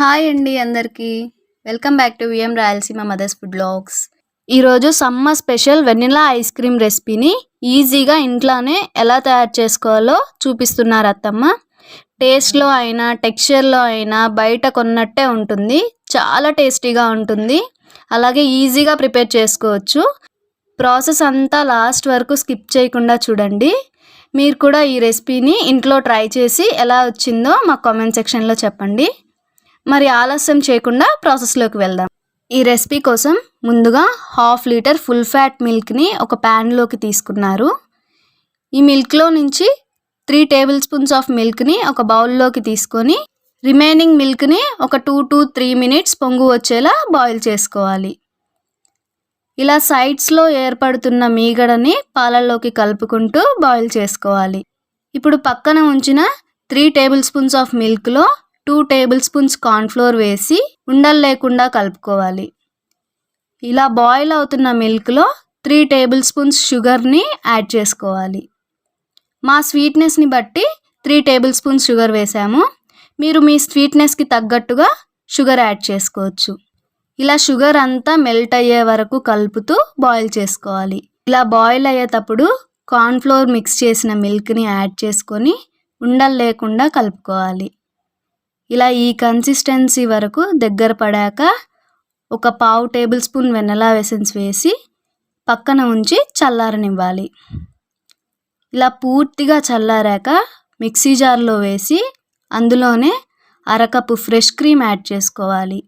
Hi అండి అందరికీ. Welcome back to VM Rayalaseema mothers food blogs. ఈరోజు summer special vanilla ice cream రెసిపీని ఈజీగా ఇంట్లోనే ఎలా తయారు చేసుకోవాలో చూపిస్తున్నారు అత్తమ్మ. టేస్ట్లో అయినా టెక్స్చర్లో అయినా బయట కొన్నట్టే ఉంటుంది. చాలా టేస్టీగా ఉంటుంది. అలాగే ఈజీగా ప్రిపేర్ చేసుకోవచ్చు. ప్రాసెస్ అంతా లాస్ట్ వరకు స్కిప్ చేయకుండా చూడండి. మీరు కూడా ఈ రెసిపీని ఇంట్లో ట్రై చేసి ఎలా వచ్చిందో మా కామెంట్ సెక్షన్లో చెప్పండి. మరి ఆలస్యం చేయకుండా ప్రాసెస్లోకి వెళ్దాం. ఈ రెసిపీ కోసం ముందుగా హాఫ్ లీటర్ ఫుల్ ఫ్యాట్ మిల్క్ని ఒక ప్యాన్లోకి తీసుకున్నారు. ఈ మిల్క్లో నుంచి త్రీ టేబుల్ స్పూన్స్ ఆఫ్ మిల్క్ని ఒక బౌల్లోకి తీసుకొని రిమైనింగ్ మిల్క్ని ఒక టూ టు త్రీ మినిట్స్ పొంగు వచ్చేలా బాయిల్ చేసుకోవాలి. ఇలా సైడ్స్లో ఏర్పడుతున్న మీగడని పాలల్లోకి కలుపుకుంటూ బాయిల్ చేసుకోవాలి. ఇప్పుడు పక్కన ఉంచిన త్రీ టేబుల్ స్పూన్స్ ఆఫ్ మిల్క్లో టూ టేబుల్ స్పూన్స్ కార్న్ఫ్లోర్ వేసి ఉండలు లేకుండా కలుపుకోవాలి. ఇలా బాయిల్ అవుతున్న మిల్క్లో త్రీ టేబుల్ స్పూన్స్ షుగర్ని యాడ్ చేసుకోవాలి. మా స్వీట్నెస్ని బట్టి త్రీ టేబుల్ స్పూన్స్ షుగర్ వేసాము. మీరు మీ స్వీట్నెస్కి తగ్గట్టుగా షుగర్ యాడ్ చేసుకోవచ్చు. ఇలా షుగర్ అంతా మెల్ట్ అయ్యే వరకు కలుపుతూ బాయిల్ చేసుకోవాలి. ఇలా బాయిల్ అయ్యేటప్పుడు కార్న్ఫ్లోర్ మిక్స్ చేసిన మిల్క్ని యాడ్ చేసుకొని ఉండలు లేకుండా కలుపుకోవాలి. ఇలా ఈ కన్సిస్టెన్సీ వరకు దగ్గర పడాక ఒక పావు టేబుల్ స్పూన్ వెన్నెలా వెసెన్స్ వేసి పక్కన ఉంచి చల్లారనివ్వాలి. ఇలా పూర్తిగా చల్లారాక మిక్సీ జార్లో వేసి అందులోనే అరకప్పు ఫ్రెష్ క్రీమ్ యాడ్ చేసుకోవాలి.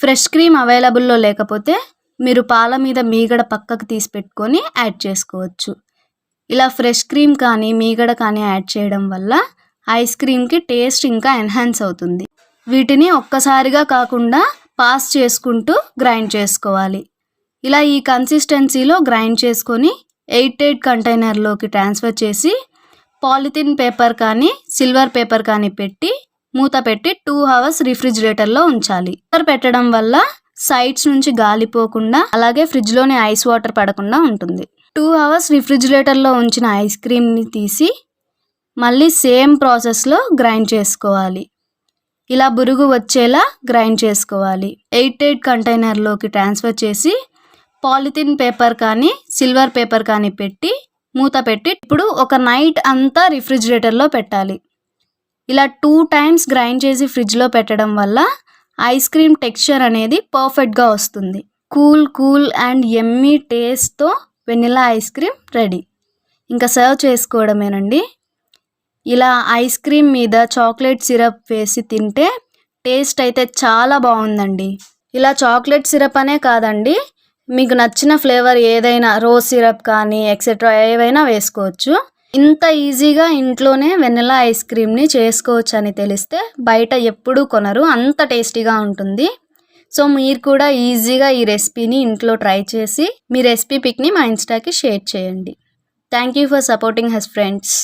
ఫ్రెష్ క్రీమ్ అవైలబుల్లో లేకపోతే మీరు పాల మీద మీగడ పక్కకు తీసి పెట్టుకొని యాడ్ చేసుకోవచ్చు. ఇలా ఫ్రెష్ క్రీమ్ కానీ మీగడ కానీ యాడ్ చేయడం వల్ల ఐస్ క్రీమ్కి టేస్ట్ ఇంకా ఎన్హాన్స్ అవుతుంది. వీటిని ఒక్కసారిగా కాకుండా పాస్ చేసుకుంటూ గ్రైండ్ చేసుకోవాలి. ఇలా ఈ కన్సిస్టెన్సీలో గ్రైండ్ చేసుకొని ఎయిట్ ఎయిట్ కంటైనర్లోకి ట్రాన్స్ఫర్ చేసి పాలిథిన్ పేపర్ కానీ సిల్వర్ పేపర్ కానీ పెట్టి మూత పెట్టి టూ అవర్స్ రిఫ్రిజిరేటర్లో ఉంచాలి. పేపర్ పెట్టడం వల్ల సైడ్స్ నుంచి గాలిపోకుండా అలాగే ఫ్రిడ్జ్లోని ఐస్ వాటర్ పడకుండా ఉంటుంది. టూ అవర్స్ రిఫ్రిజిరేటర్లో ఉంచిన ఐస్ క్రీమ్ని తీసి మళ్ళీ సేమ్ ప్రాసెస్లో గ్రైండ్ చేసుకోవాలి. ఇలా బురుగు వచ్చేలా గ్రైండ్ చేసుకోవాలి. ఎయిట్ ఎయిట్ కంటైనర్లోకి ట్రాన్స్ఫర్ చేసి పాలిథిన్ పేపర్ కానీ సిల్వర్ పేపర్ కానీ పెట్టి మూత పెట్టి ఇప్పుడు ఒక నైట్ అంతా రిఫ్రిజిరేటర్లో పెట్టాలి. ఇలా టూ టైమ్స్ గ్రైండ్ చేసి ఫ్రిడ్జ్లో పెట్టడం వల్ల ఐస్ క్రీమ్ టెక్స్చర్ అనేది పర్ఫెక్ట్గా వస్తుంది. కూల్ కూల్ అండ్ ఎమ్మీ టేస్ట్తో వెనిలా ఐస్ క్రీమ్ రెడీ. ఇంకా సర్వ్ చేసుకోవడమేనండి. ఇలా ఐస్ క్రీమ్ మీద చాక్లెట్ సిరప్ వేసి తింటే టేస్ట్ అయితే చాలా బాగుందండి. ఇలా చాక్లెట్ సిరప్ అనే కాదండి మీకు నచ్చిన ఫ్లేవర్ ఏదైనా రోజ్ సిరప్ కానీ ఎక్సెట్రా ఏవైనా వేసుకోవచ్చు. ఇంత ఈజీగా ఇంట్లోనే వెనిలా ఐస్ క్రీమ్ని చేసుకోవచ్చు అని తెలిస్తే బయట ఎప్పుడూ కొనరు అంత టేస్టీగా ఉంటుంది. సో మీరు కూడా ఈజీగా ఈ రెసిపీని ఇంట్లో ట్రై చేసి మీ రెసిపీ పిక్ని మా ఇన్స్టాకి షేర్ చేయండి. థ్యాంక్ యూ ఫర్ సపోర్టింగ్ హెస్ ఫ్రెండ్స్.